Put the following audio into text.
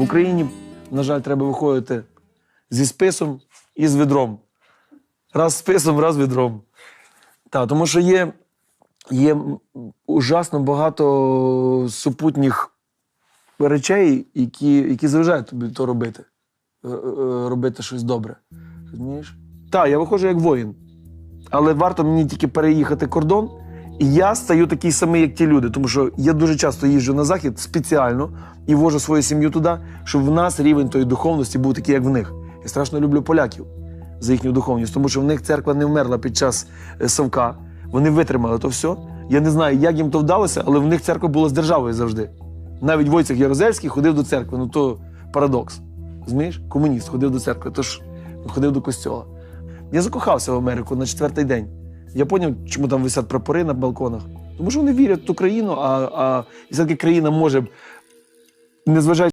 В Україні, на жаль, треба виходити зі списом і з відром. Раз списом, раз відром. Так, тому що є, є ужасно багато супутніх речей, які, які заважають тобі то робити. Е, е, Робити щось добре. Розумієш? Так, я виходжу як воїн. Але варто мені тільки переїхати кордон, і я стаю такий самий, як ті люди. Тому що я дуже часто їжджу на захід спеціально і вожу свою сім'ю туди, щоб в нас рівень тої духовності був такий, як в них. Я страшно люблю поляків за їхню духовність, тому що в них церква не вмерла під час е, Савка. Вони витримали то все. Я не знаю, як їм то вдалося, але в них церква була з державою завжди. Навіть Войцех Ярозельський ходив до церкви. Ну то парадокс. Розумієш? Комуніст ходив до церкви, тож ходив до костьола. Я закохався в Америку на четвертий день. Я зрозумів, чому там висять прапори на балконах. Тому що вони вірять в ту країну, а, а все-таки країна може, незважаючи